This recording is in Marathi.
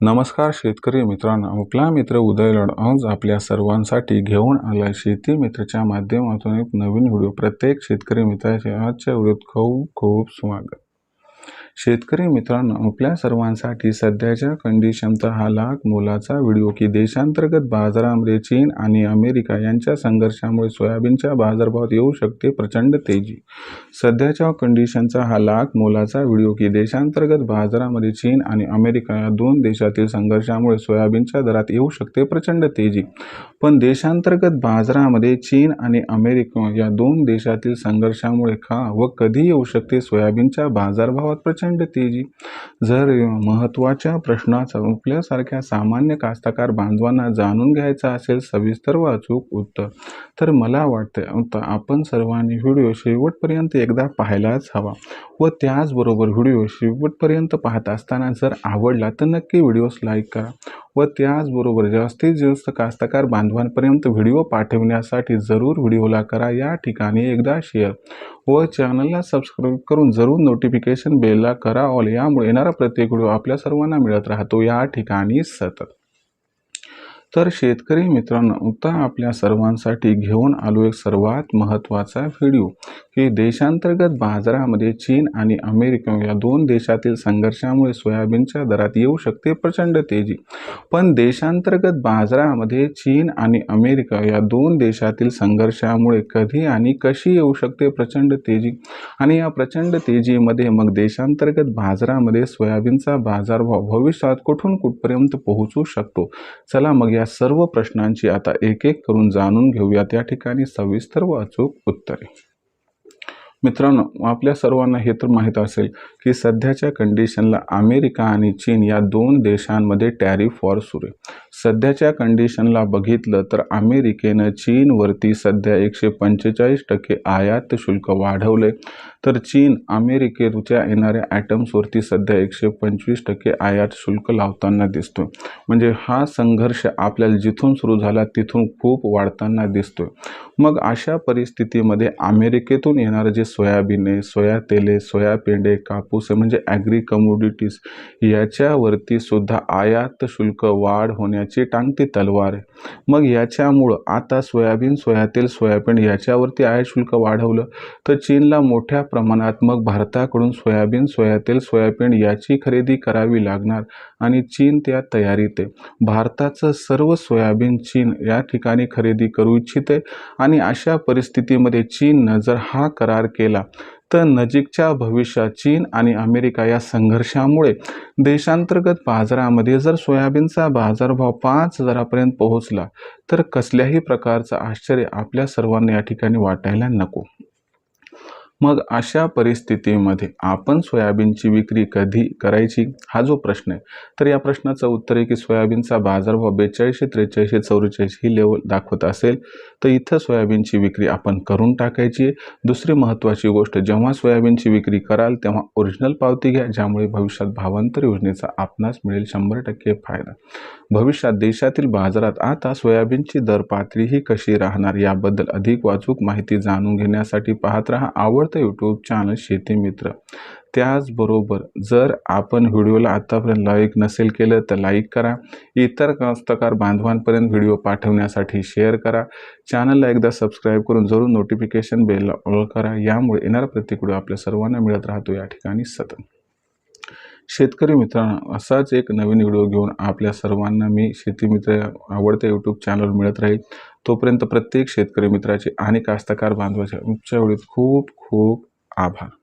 नमस्कार शेतकरी मित्रांनो आपला मित्र उदयलड आज आपल्या सर्वांसाठी घेऊन आला शेती मित्रच्या माध्यमातून एक नवीन व्हिडिओ. प्रत्येक शेतकरी मित्राचे आजच्या व्हिडिओत खूप खूप स्वागत. शेतकरी मित्रांनो आपल्या सर्वांसाठी सध्याच्या कंडिशनचा हा लाख मोलाचा व्हिडिओ की देशांतर्गत बाजारामध्ये चीन आणि अमेरिका यांच्या संघर्षामुळे सोयाबीनच्या बाजारभावात येऊ शकते प्रचंड तेजी. सध्याच्या कंडिशनचा हा लाख मोलाचा व्हिडिओ की देशांतर्गत बाजारामध्ये चीन आणि अमेरिका या दोन देशातील संघर्षामुळे सोयाबीनच्या दरात येऊ शकते प्रचंड तेजी. पण देशांतर्गत बाजारामध्ये चीन आणि अमेरिका या दोन देशातील संघर्षामुळे का व कधी येऊ शकते सोयाबीनच्या बाजारभावात प्रचंड तेजी. जर महत्त्वाच्या प्रश्नाचा आपल्यासारख्या सामान्य कास्तकार बांधवांना जाणून घ्यायचा असेल सविस्तर व अचूक उत्तर तर मला वाटते आता आपण सर्वांनी व्हिडिओ शेवटपर्यंत एकदा पाहायलाच हवा व त्याचबरोबर व्हिडिओ शेवटपर्यंत पाहत असताना जर आवडला तर नक्की व्हिडिओस लाईक करा व त्याचबरोबर जास्तीत जास्त कास्तकार बांधवांपर्यंत व्हिडिओ पाठवण्यासाठी जरूर व्हिडिओला करा. या ठिकाणी एकदा शेअर व चॅनलला सबस्क्राईब करून जरूर नोटिफिकेशन बेलला करा. ऑल यामुळे येणारा प्रत्येक व्हिडिओ आपल्या सर्वांना मिळत राहतो. या ठिकाणी सतत. तर शेतकरी मित्रांनो आता आपल्या सर्वांसाठी घेऊन आलो एक सर्वात महत्त्वाचा व्हिडिओ. की देशांतर्गत बाजारामध्ये चीन आणि अमेरिका या दोन देशातील संघर्षामुळे सोयाबीनच्या दरात येऊ शकते प्रचंड तेजी. पण देशांतर्गत बाजारामध्ये चीन आणि अमेरिका या दोन देशातील संघर्षामुळे कधी आणि कशी येऊ शकते प्रचंड तेजी? आणि या प्रचंड तेजीमध्ये मग देशांतर्गत बाजारामध्ये सोयाबीनचा बाजारभाव भविष्यात कुठून कुठपर्यंत पोहोचू शकतो? चला मग या सर्व प्रश्नांची आता एक एक करून जाणून घेऊया. त्या ठिकाणी सविस्तर व अचूक उत्तरे. मित्रांनो आपल्या सर्वांना हे तर माहीत असेल की सध्याच्या कंडिशनला अमेरिका आणि चीन या दोन देशांमध्ये टॅरिफ वॉर सुरू आहे. सध्याच्या कंडिशनला बघितलं तर अमेरिकेनं चीनवरती सध्या एकशे पंचेचाळीस टक्के आयात शुल्क वाढवले तर चीन अमेरिकेच्या येणाऱ्या ॲटम्सवरती सध्या एकशे पंचवीस टक्के आयात शुल्क लावताना दिसतो म्हणजे हा संघर्ष आपल्याला जिथून सुरू झाला तिथून खूप वाढताना दिसतोय. मग अशा परिस्थितीमध्ये अमेरिकेतून येणारं जे सोयाबीन आहे सोया तेले सोया पेंडे कापूस आहे म्हणजे ॲग्री कमोडिटीज याच्यावरती सुद्धा आयात शुल्क वाढ होण्याची टांगती तलवार आहे. मग याच्यामुळं आता सोयाबीन सोयातेल सोयाबीन याच्यावरती आयात शुल्क वाढवलं तर चीनला मोठ्या प्रमाणात मग भारताकडून सोयाबीन सोयातेल सोयाबीन याची खरेदी करावी लागणार आणि चीन त्या तयारीत आहे. भारताचं सर्व सोयाबीन चीन या ठिकाणी खरेदी करू इच्छिते आणि अशा परिस्थितीमध्ये चीननं जर हा करार केला तर नजीकच्या भविष्यात चीन आणि अमेरिका या संघर्षामुळे देशांतर्गत बाजारामध्ये जर सोयाबीनचा बाजारभाव पाच हजारापर्यंत पोहोचला तर कसल्याही प्रकारचं आश्चर्य आपल्या सर्वांना या ठिकाणी वाटायला नको. मग अशा परिस्थितीमध्ये आपण सोयाबीनची विक्री कधी करायची? हा जो प्रश्न आहे. तर या प्रश्नाचं उत्तर आहे की सोयाबीनचा बाजारभाव बेचाळीसशे त्रेचाळीसशे चौवेचाळीस ही लेवल दाखवत असेल तर इथं सोयाबीनची विक्री आपण करून टाकायची आहे. दुसरी महत्त्वाची गोष्ट जेव्हा सोयाबीनची विक्री कराल तेव्हा ओरिजिनल पावती घ्या ज्यामुळे भविष्यात भावांतर योजनेचा आपणास मिळेल शंभर टक्के फायदा. भविष्यात देशातील बाजारात आता सोयाबीनची दर पातळी ही कशी राहणार याबद्दल अधिक वाचूक माहिती जाणून घेण्यासाठी पाहत राहा. आवडतं यूट्यूब चॅनल शेती मित्र. त्याचबरोबर जर आपण व्हिडिओला आत्तापर्यंत लाईक नसेल केलं तर लाईक करा. इतर कास्तकार बांधवांपर्यंत व्हिडिओ पाठवण्यासाठी शेअर करा. चॅनलला एकदा सबस्क्राईब करून जरूर नोटिफिकेशन बेलला ऑल करा. यामुळे येणारा प्रत्येक व्हिडिओ आपल्या सर्वांना मिळत राहतो. या ठिकाणी सतत. शेतकरी मित्रांनो असाच एक नवीन व्हिडिओ घेऊन आपल्या सर्वांना मी शेती मित्र आवडत्या यूट्यूब चॅनलवर मिळत राहील. तोपर्यंत प्रत्येक शेतकरी मित्राचे आणि कास्तकार बांधवाचे आमच्या व्हिडिओत खूप खूप आभार.